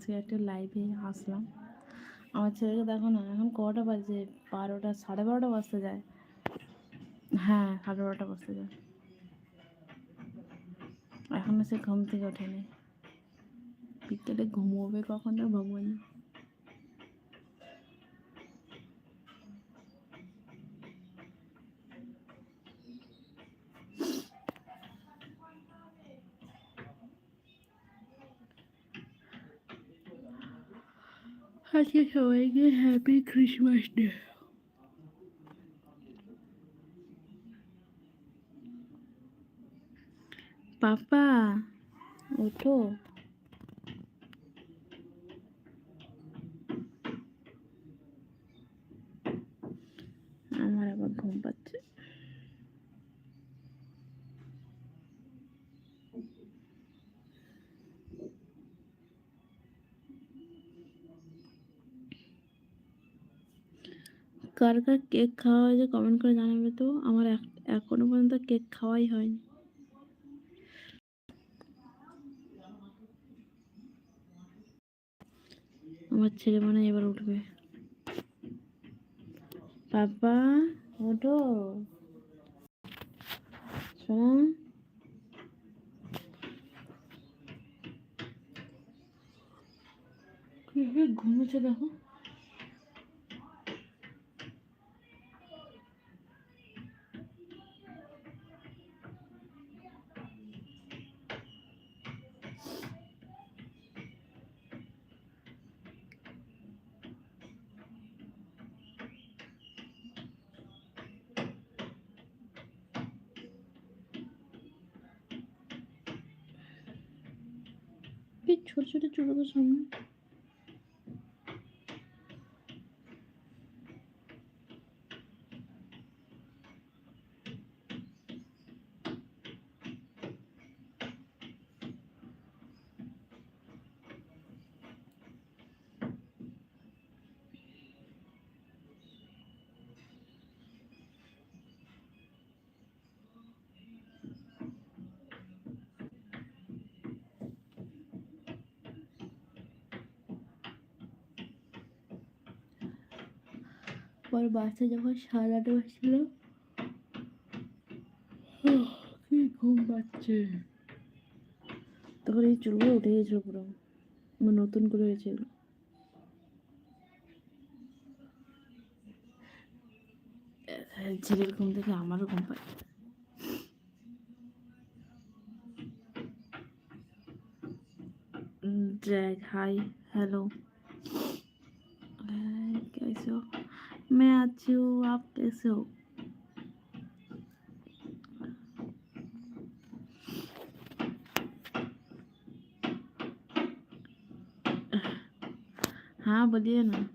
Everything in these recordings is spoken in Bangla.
আজকে একটা লাইভে আসলাম। আমার ছেলেকে দেখো না, এখন কটা বাজে? বারোটা, সাড়ে বারোটা বাজতে যায়। হ্যাঁ সাড়ে বারোটা বাজতে যায়। এখনও সে ঘুম থেকে ওঠেনি। বিকেলে ঘুমোবে কখন ভগবান জানে। আজকে সবাইকে হ্যাপি ক্রিসমাস ডে পাপা ওঠো আমার আবার ঘুম পাচ্ছে কার কার কেক খাওয়া হয়েছে কমেন্ট করে জানাবে তো। আমার এখনও পর্যন্ত কেক খাওয়াই হয়নি। আমার ছেলে মানে এবার উঠবে। বাবা, ওঠো। শোনা। দেখো। কি ছোট ছোট চুল তো সামনে আমার বাচ্চা যখন সাড়ে আট মাস কি ঘুম পাচ্ছে। তখন এই চুলগুলো উঠে গেছিল পুরো আমার নতুন করে হয়েছিল ঝিলের ঘুম থেকে আমারও ঘুম পাচ্ছে Jack, hi, hello. Uh, guys, oh। मैं अच्छी हूँ आप कैसे हो? हाँ बोलिए ना।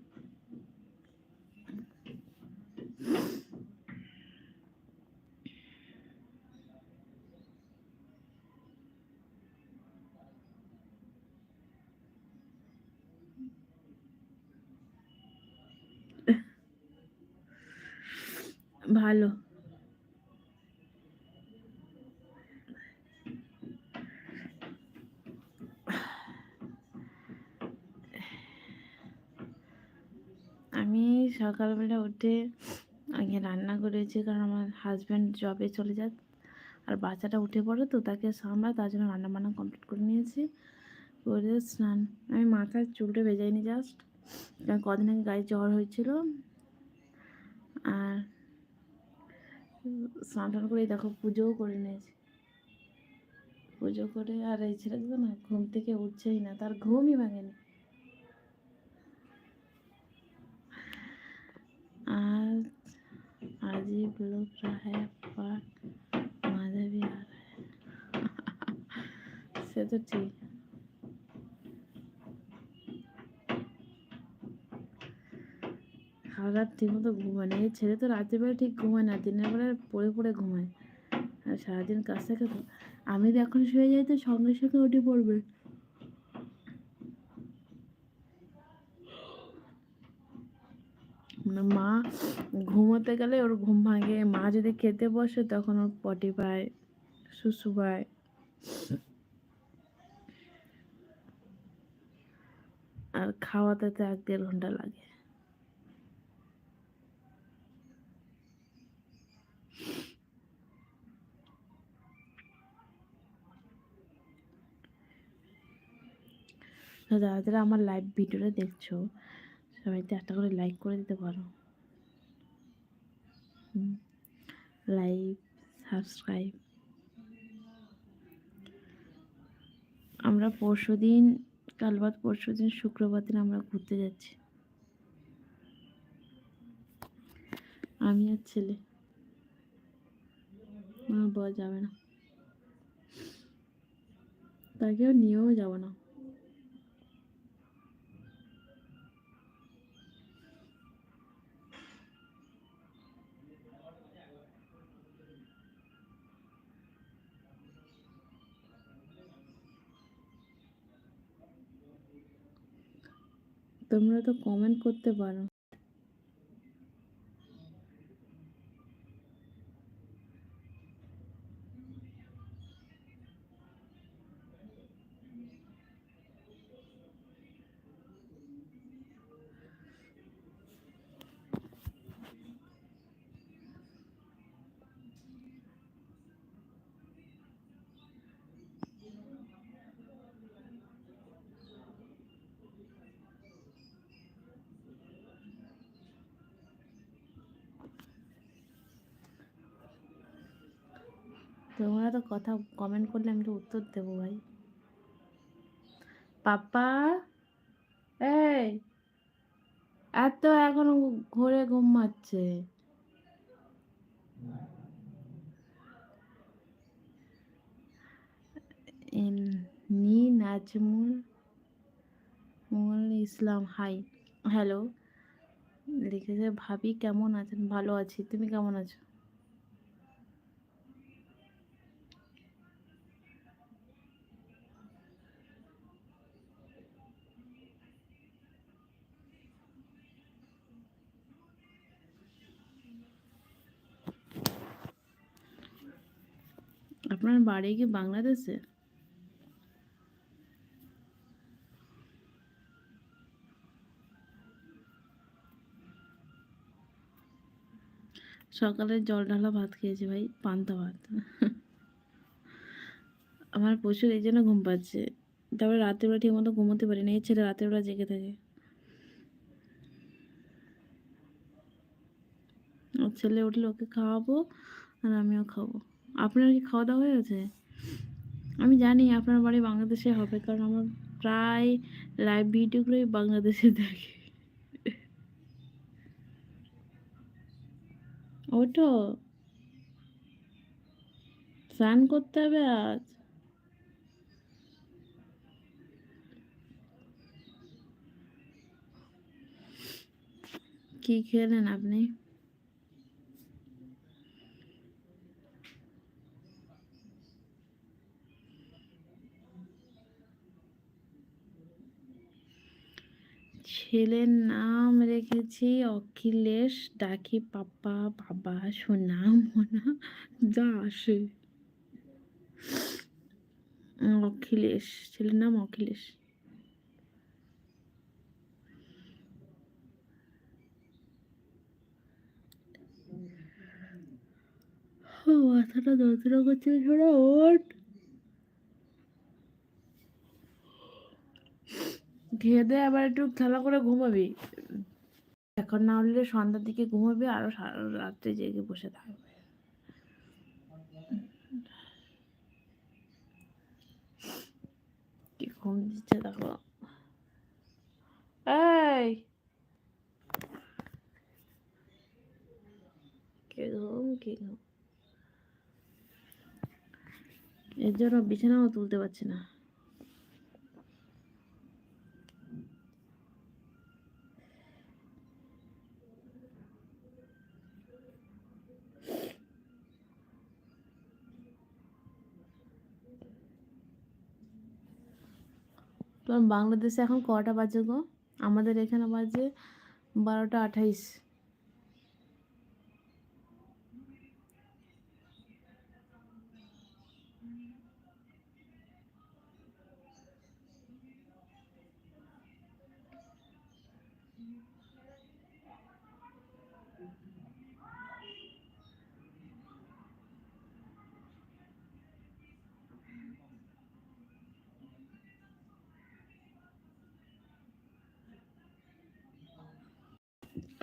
সকালবেলা উঠে আগে রান্না করেছি, কারণ আমার হাজব্যান্ড জবে চলে যায় আর বাচ্চাটা উঠে পড়ে তো, তাকে সামলা, তার জন্য রান্না বান্না কমপ্লিট করে নিয়েছি। করে স্নান। আমি মাথার চুলটা ভেজাইনি জাস্ট কারণ কদিন আগে গায়ে জ্বর হয়েছিল। আর স্নান টান করে দেখো, পুজোও করে নিয়েছি। পুজো করে, আর এই ছেলেটা না ঘুম থেকে উঠছেই না, তার ঘুমই ভাঙেনি। आज अजीब लग रहा है पर मज़ा भी आ रहा है সে তো ঠিক সারা ঠিক মতো ঘুমায় না এই ছেলে তো রাতের বেলা ঠিক ঘুমায় না দিনের বেলা পড়ে পড়ে ঘুমায় আর সারাদিন কাজ থাকে তো আমি তো এখন শুয়ে যাই তো সঙ্গে সঙ্গে উঠে পড়বে ঘুমোতে গেলে ওর ঘুম ভাঙে। মা যদি খেতে বসে, তখন ওর পটি পায় শুশু পায় আর খাওয়াতে তো এক দেড় ঘণ্টা লাগে। যারা যারা আমার লাইভ ভিডিওটা দেখছ? সবাই তো একটা করে লাইক করে দিতে পারো। লাইক সাবস্ক্রাইব আমরা পরশু দিন কাল বাদ পরশু দিন শুক্রবার দিন আমরা ঘুরতে যাচ্ছি। আমি আর ছেলে। বর যাবে না। তাকেও নিয়েও যাব না। তোমরা তো কমেন্ট করতে পারো। তোমরা তো কথা কমেন্ট করলে আমি তো উত্তর দেবো ভাই। পাপা এই, এত এখনও ঘরে ঘুমাচ্ছে নি, নাজমুল, মুল ইসলাম, হাই, হ্যালো, লিখেছে, ভাবি কেমন আছেন? ভালো আছি, তুমি কেমন আছো? আপনার বাড়ি কি বাংলাদেশে? সকালে জল ঢালা ভাত খেয়েছি ভাই, পান্তা ভাত। আমার প্রচুর এই জন্য ঘুম পাচ্ছে। তারপরে রাতের বেলা ঠিক মতো ঘুমোতে পারি না, এই ছেলে রাতের বেলা জেগে থাকে। ছেলে উঠলে ওকে খাওয়াবো আর আমিও খাব। আপনার কি খাওয়া দাওয়া হয়ে গেছে? আমি জানি আপনার বাড়ি বাংলাদেশে হবে, কারণ আমার প্রায় লাইভ ভিডিওগুলোই বাংলাদেশে দেখে। ওটো স্নান করতে হবে আজ। কি খেলেন আপনি? ছেলের নাম রেখেছি অখিলেশ ডাকি পাপা বাবা সোনা মোনা যা আসে। অখিলেশ ছেলের নাম অখিলেশ। ও, মাথাটা যন্ত্রণা করছে শোনা ওট খেয়ে দিয়ে আবার একটু খেলা করে ঘুমাবি। এখন না হলে সন্ধ্যার দিকে ঘুমাবি, আরও সারা রাত্রে জেগে বসে থাকবে। কি ঘুম দিচ্ছে দেখো। এই! কে কে এর জন্য বিছানাও তুলতে পারছি না তোমার বাংলাদেশে এখন কটা বাজে গো? আমাদের এখানে বাজে বারোটা আঠাইশ।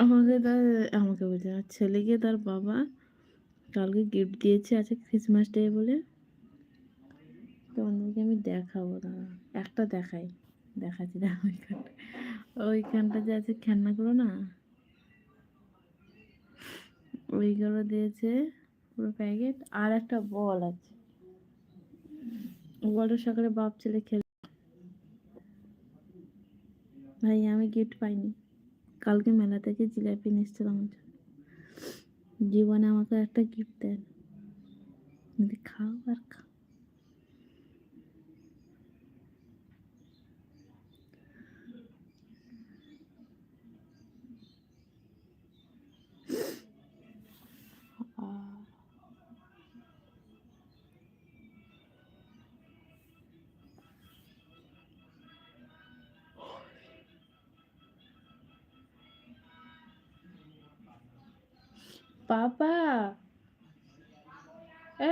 আমাকে তার, আমাকে বলছে, আমার ছেলেকে তার বাবা কালকে গিফট দিয়েছে আছে ক্রিসমাস ডে বলে। তোমাদেরকে আমি দেখাবো, দাঁড়া। একটা দেখাই। দেখাচ্ছি না ওইখানটা। ওইখানটা যে আছে খেলনাগুলো না? ওইগুলো দিয়েছে পুরো প্যাকেট আর একটা বল আছে। বলটা সকালে বাপ ছেলে খেলে ভাই, আমি গিফট পাইনি। কালকে মেলা থেকে জিলাপি নিচ্ছিল আমার জন্য। জীবনে আমাকে একটা গিফট দেন খাও আর খাও পাপা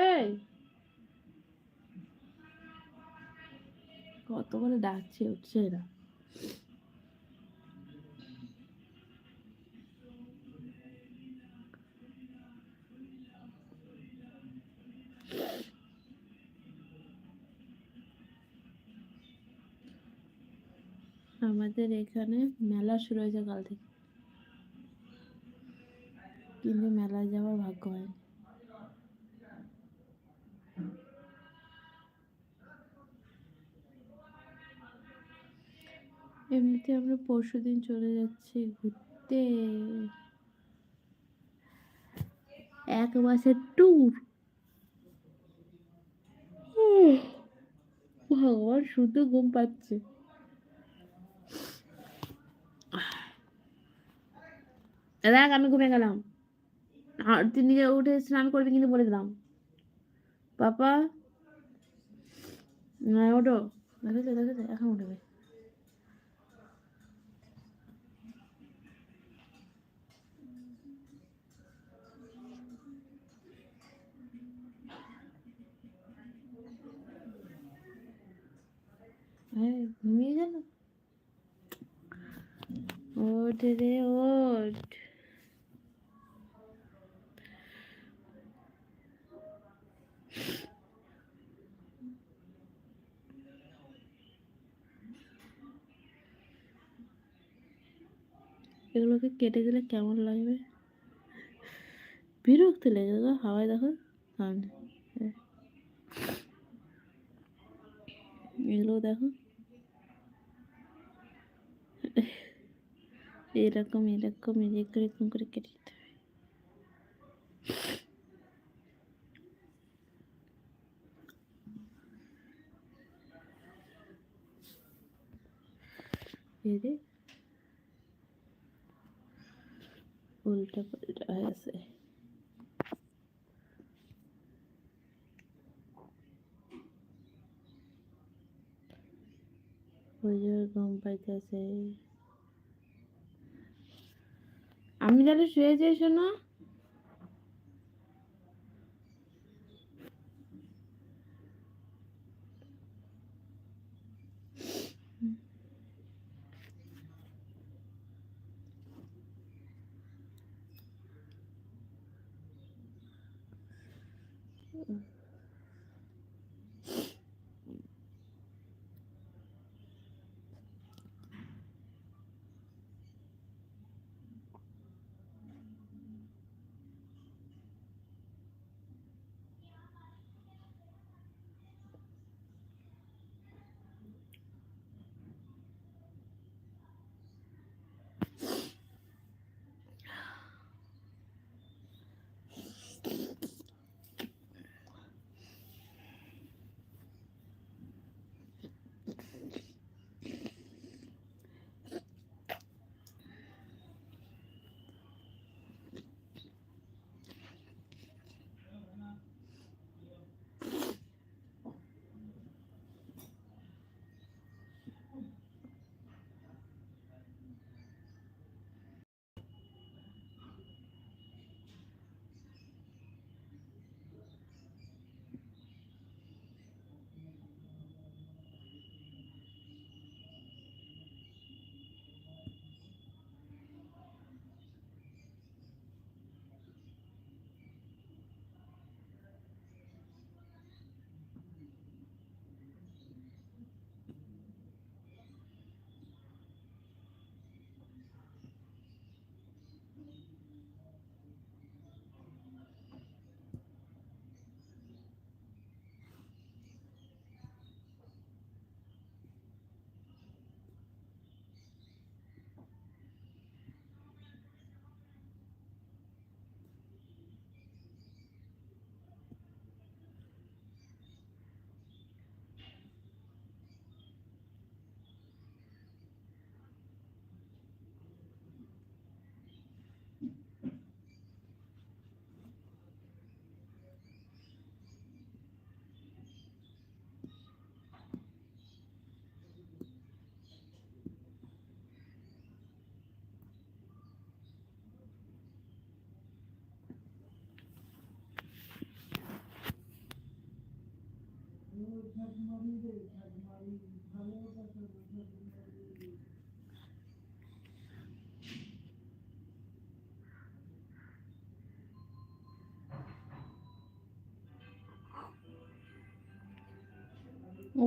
এই। কত করে ডাকছে উঠছে এরা। আমাদের এখানে মেলা শুরু হয়েছে কাল থেকে। কিন্তু মেলায় যাওয়ার ভাগ্য হয়নি এমনিতে আমরা পরশু দিন চলে যাচ্ছি ঘুরতে। এক মাসের ট্যুর ভগবান শুধু ঘুম পাচ্ছে। দেখ আমি ঘুমে গেলাম। তুই নিজে উঠে স্নান করবি কিন্তু বলে দিলাম। পাপা, না, ওঠো। দেখেছে দেখেছে? এখন উঠবে। ঘুমিয়ে গেল? ওঠ রে, ওঠ। এগুলোকে কেটে গেলে কেমন লাগবে? বিরক্ত লেগে গো হাওয়ায় দেখো সামনে। হ্যাঁ। এগুলো দেখো। এরকম এরকম এরকম এরকম করে কেটে দিতে হবে। এই যে উল্টা পাল্টা হয়ে ঘুম পাইতেছে। আমি তাহলে শুয়ে যাই শোনো।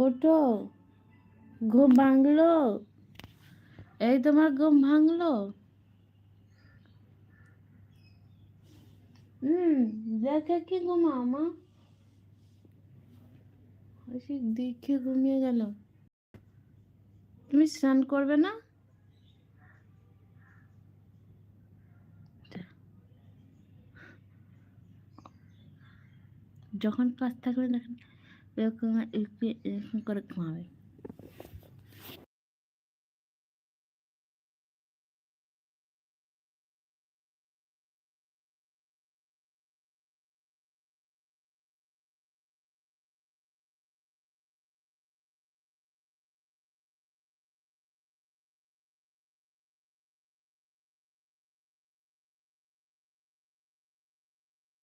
ওঠো ঘুম ভাঙলো? এই তোমার ঘুম ভাঙলো? হুম দেখে কি ঘুমাও মা? সে দেখে ঘুমিয়ে গেল। তুমি স্নান করবে না? যখন কাজ থাকবে এরকম এরকম করে ঘুমাবে।